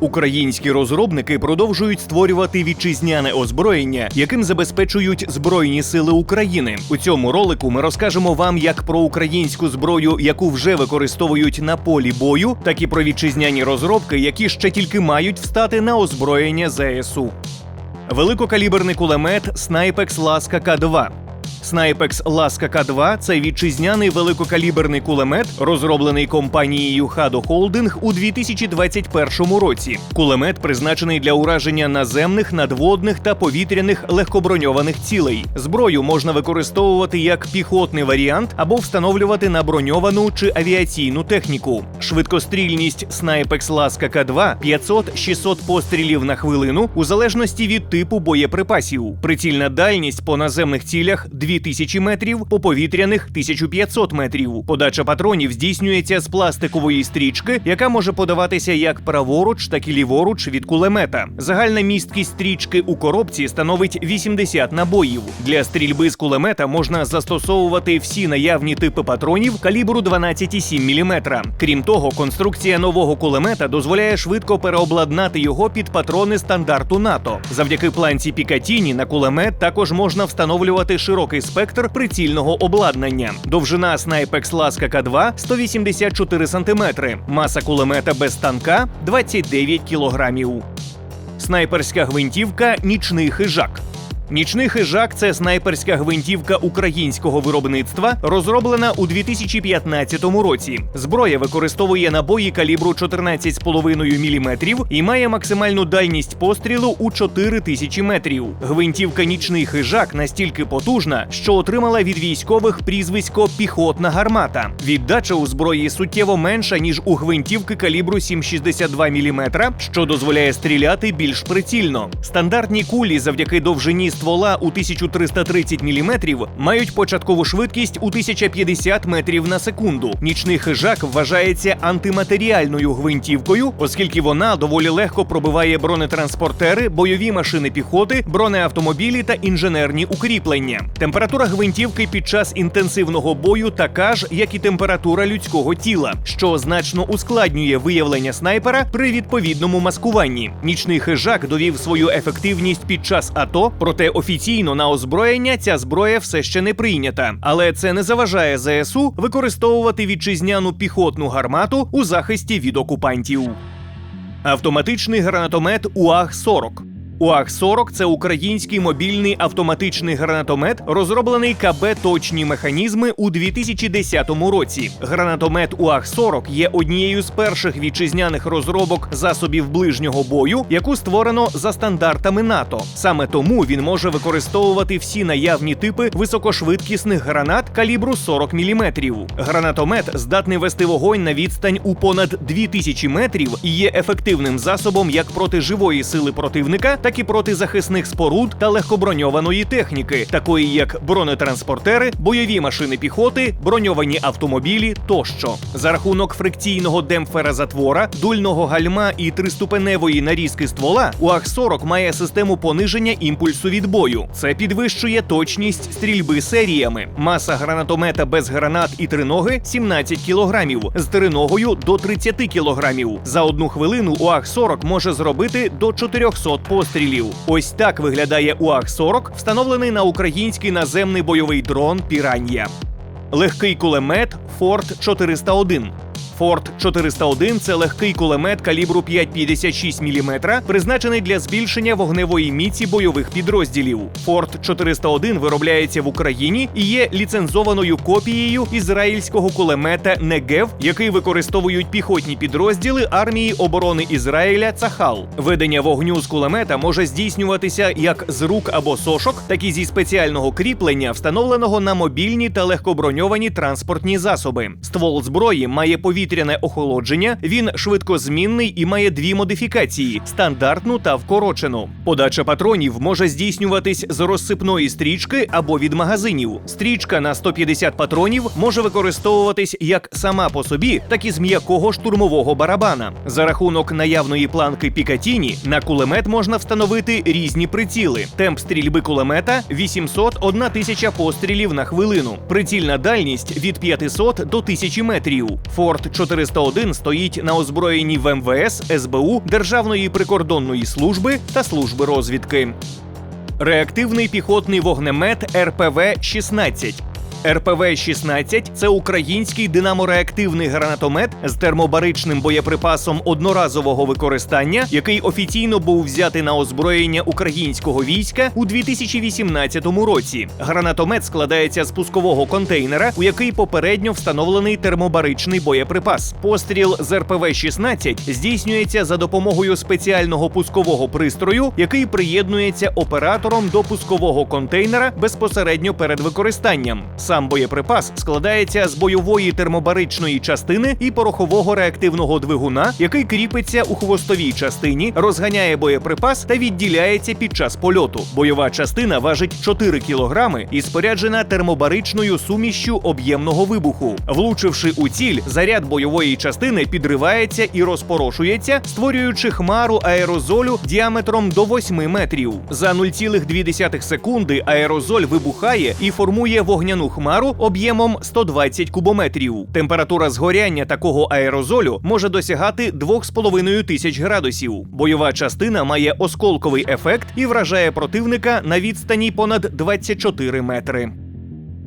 Українські розробники продовжують створювати вітчизняне озброєння, яким забезпечують Збройні Сили України. У цьому ролику ми розкажемо вам як про українську зброю, яку вже використовують на полі бою, так і про вітчизняні розробки, які ще тільки мають встати на озброєння ЗСУ. Великокаліберний кулемет Снайпекс Ласка К2. Снайпекс Ласка К2 це вітчизняний великокаліберний кулемет, розроблений компанією Хадо Холдинг у 2021 році. Кулемет призначений для ураження наземних, надводних та повітряних легкоброньованих цілей. Зброю можна використовувати як піхотний варіант або встановлювати на броньовану чи авіаційну техніку. Швидкострільність Снайпекс Ласка К2 500-600 пострілів на хвилину у залежності від типу боєприпасів. Прицільна дальність по наземних цілях 2000 метрів, по повітряних 1500 метрів. Подача патронів здійснюється з пластикової стрічки, яка може подаватися як праворуч, так і ліворуч від кулемета. Загальна місткість стрічки у коробці становить 80 набоїв. Для стрільби з кулемета можна застосовувати всі наявні типи патронів калібру 12,7 мм. Крім того, конструкція нового кулемета дозволяє швидко переобладнати його під патрони стандарту НАТО. Завдяки планці Пікатіні на кулемет також можна встановлювати широкий спектр прицільного обладнання. Довжина Снайпекс Ласка К2 184 см, маса кулемета без танка 29 кілограмів. Снайперська гвинтівка Нічний хижак. Нічний хижак це снайперська гвинтівка українського виробництва, розроблена у 2015 році. Зброя використовує набої калібру 14,5 мм і має максимальну дальність пострілу у 4000 метрів. Гвинтівка Нічний хижак настільки потужна, що отримала від військових прізвисько піхотна гармата. Віддача у зброї суттєво менша ніж у гвинтівки калібру 7,62 мм, що дозволяє стріляти більш прицільно. Стандартні кулі завдяки довжині ствола у 1330 мм мають початкову швидкість у 1050 метрів на секунду. Нічний хижак вважається антиматеріальною гвинтівкою, оскільки вона доволі легко пробиває бронетранспортери, бойові машини піхоти, бронеавтомобілі та інженерні укріплення. Температура гвинтівки під час інтенсивного бою така ж, як і температура людського тіла, що значно ускладнює виявлення снайпера при відповідному маскуванні. Нічний хижак довів свою ефективність під час АТО, проте офіційно на озброєння ця зброя все ще не прийнята. Але це не заважає ЗСУ використовувати вітчизняну піхотну гармату у захисті від окупантів. Автоматичний гранатомет УАГ-40. УАГ-40 – це український мобільний автоматичний гранатомет, розроблений КБ точні механізми у 2010 році. Гранатомет УАГ-40 є однією з перших вітчизняних розробок засобів ближнього бою, яку створено за стандартами НАТО. Саме тому він може використовувати всі наявні типи високошвидкісних гранат калібру 40 мм. Гранатомет здатний вести вогонь на відстань у понад 2000 метрів і є ефективним засобом як проти живої сили противника, так і проти захисних споруд та легкоброньованої техніки, такої як бронетранспортери, бойові машини піхоти, броньовані автомобілі тощо. За рахунок фрикційного демпфера затвора, дульного гальма і триступеневої нарізки ствола, УАГ-40 має систему пониження імпульсу відбою. Це підвищує точність стрільби серіями. Маса гранатомета без гранат і триноги 17 кілограмів, з триногою до 30 кілограмів. За одну хвилину УАГ-40 може зробити до 400 пострілів. Ось так виглядає УАГ-40, встановлений на український наземний бойовий дрон Піран'я. Легкий кулемет Форт 401. Форт 401 це легкий кулемет калібру 5,56 мм, призначений для збільшення вогневої міці бойових підрозділів. Форт 401 виробляється в Україні і є ліцензованою копією ізраїльського кулемета Негев, який використовують піхотні підрозділи армії оборони Ізраїля Цахал. Ведення вогню з кулемета може здійснюватися як з рук або сошок, так і зі спеціального кріплення, встановленого на мобільні та легкоброньовані транспортні засоби. Ствол зброї має повітряне охолодження. Він швидкозмінний і має дві модифікації: стандартну та вкорочену. Подача патронів може здійснюватись з розсипної стрічки або від магазинів. Стрічка на 150 патронів може використовуватись як сама по собі, так і з м'якого штурмового барабана. За рахунок наявної планки Пікатіні на кулемет можна встановити різні приціли. Темп стрільби кулемета 800 тисяча пострілів на хвилину. Прицільна дальність від 500 до 1000 метрів. Форт 401 стоїть на озброєнні в МВС, СБУ, Державної прикордонної служби та служби розвідки. Реактивний піхотний вогнемет РПВ-16. РПВ-16 – це український динамореактивний гранатомет з термобаричним боєприпасом одноразового використання, який офіційно був взятий на озброєння українського війська у 2018 році. Гранатомет складається з пускового контейнера, у який попередньо встановлений термобаричний боєприпас. Постріл з РПВ-16 здійснюється за допомогою спеціального пускового пристрою, який приєднується оператором до пускового контейнера безпосередньо перед використанням. Сам боєприпас складається з бойової термобаричної частини і порохового реактивного двигуна, який кріпиться у хвостовій частині, розганяє боєприпас та відділяється під час польоту. Бойова частина важить 4 кілограми і споряджена термобаричною сумішчю об'ємного вибуху. Влучивши у ціль, заряд бойової частини підривається і розпорошується, створюючи хмару аерозолю діаметром до 8 метрів. За 0,2 секунди аерозоль вибухає і формує вогняну хмару об'ємом 120 кубометрів. Температура згоряння такого аерозолю може досягати 2,5 тисяч градусів. Бойова частина має осколковий ефект і вражає противника на відстані понад 24 метри.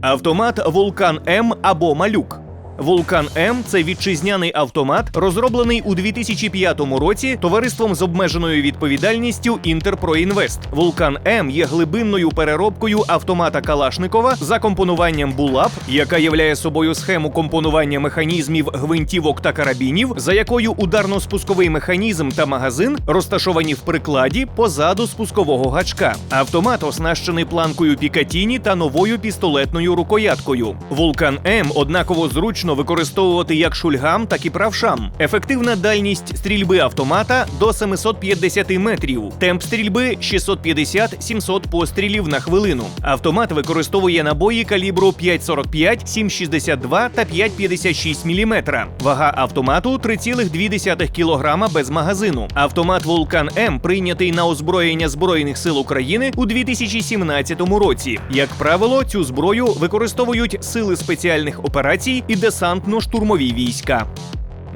Автомат Вулкан М або Малюк. Вулкан М це вітчизняний автомат, розроблений у 2005 році товариством з обмеженою відповідальністю Інтерпроінвест. Вулкан М є глибинною переробкою автомата Калашникова за компонуванням Булап, яка являє собою схему компонування механізмів гвинтівок та карабінів, за якою ударно-спусковий механізм та магазин розташовані в прикладі позаду спускового гачка. Автомат оснащений планкою Пікатіні та новою пістолетною рукояткою. Вулкан М однаково зручно використовувати як шульгам, так і правшам. Ефективна дальність стрільби автомата до 750 метрів, темп стрільби 650-700 пострілів на хвилину. Автомат використовує набої калібру 5,45, 7,62 та 5,56 мм. Вага автомату 3,2 кг без магазину. Автомат Вулкан М прийнятий на озброєння Збройних сил України у 2017 році. Як правило, цю зброю використовують сили спеціальних операцій і десантно-штурмові війська.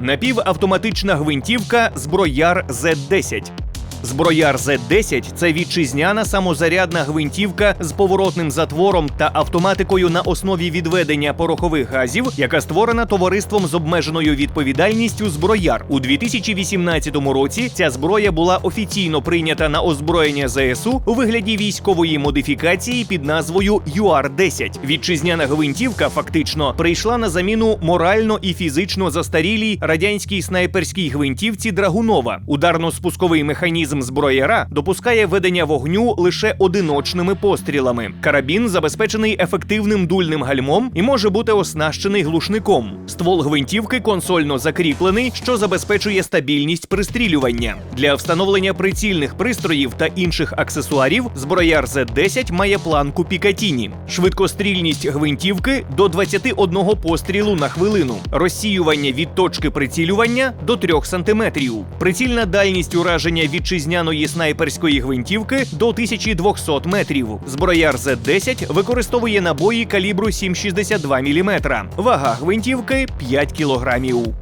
Напівавтоматична гвинтівка Зброяр З-10. Зброяр З-10 – це вітчизняна самозарядна гвинтівка з поворотним затвором та автоматикою на основі відведення порохових газів, яка створена товариством з обмеженою відповідальністю Зброяр. У 2018 році ця зброя була офіційно прийнята на озброєння ЗСУ у вигляді військової модифікації під назвою ЮАР-10. Вітчизняна гвинтівка фактично прийшла на заміну морально і фізично застарілій радянській снайперській гвинтівці Драгунова. Ударно-спусковий механізм зброяра допускає ведення вогню лише одиночними пострілами. Карабін забезпечений ефективним дульним гальмом і може бути оснащений глушником. Ствол гвинтівки консольно закріплений, що забезпечує стабільність пристрілювання. Для встановлення прицільних пристроїв та інших аксесуарів зброяр Z10 має планку Пікатіні. Швидкострільність гвинтівки до 21 пострілу на хвилину. Розсіювання від точки прицілювання до 3 см. Прицільна дальність ураження вітчизняної снайперської гвинтівки до 1200 метрів. Зброяр Z10 використовує набої калібру 7,62 мм. Вага гвинтівки 5 кілограмів.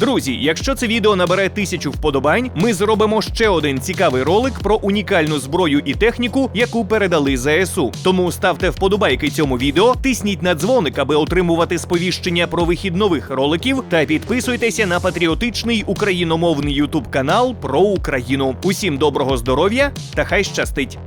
Друзі, якщо це відео набере тисячу вподобань, ми зробимо ще один цікавий ролик про унікальну зброю і техніку, яку передали ЗСУ. Тому ставте вподобайки цьому відео, тисніть на дзвоник, аби отримувати сповіщення про вихід нових роликів, та підписуйтеся на патріотичний україномовний ютуб канал про Україну. Усім доброго здоров'я та хай щастить!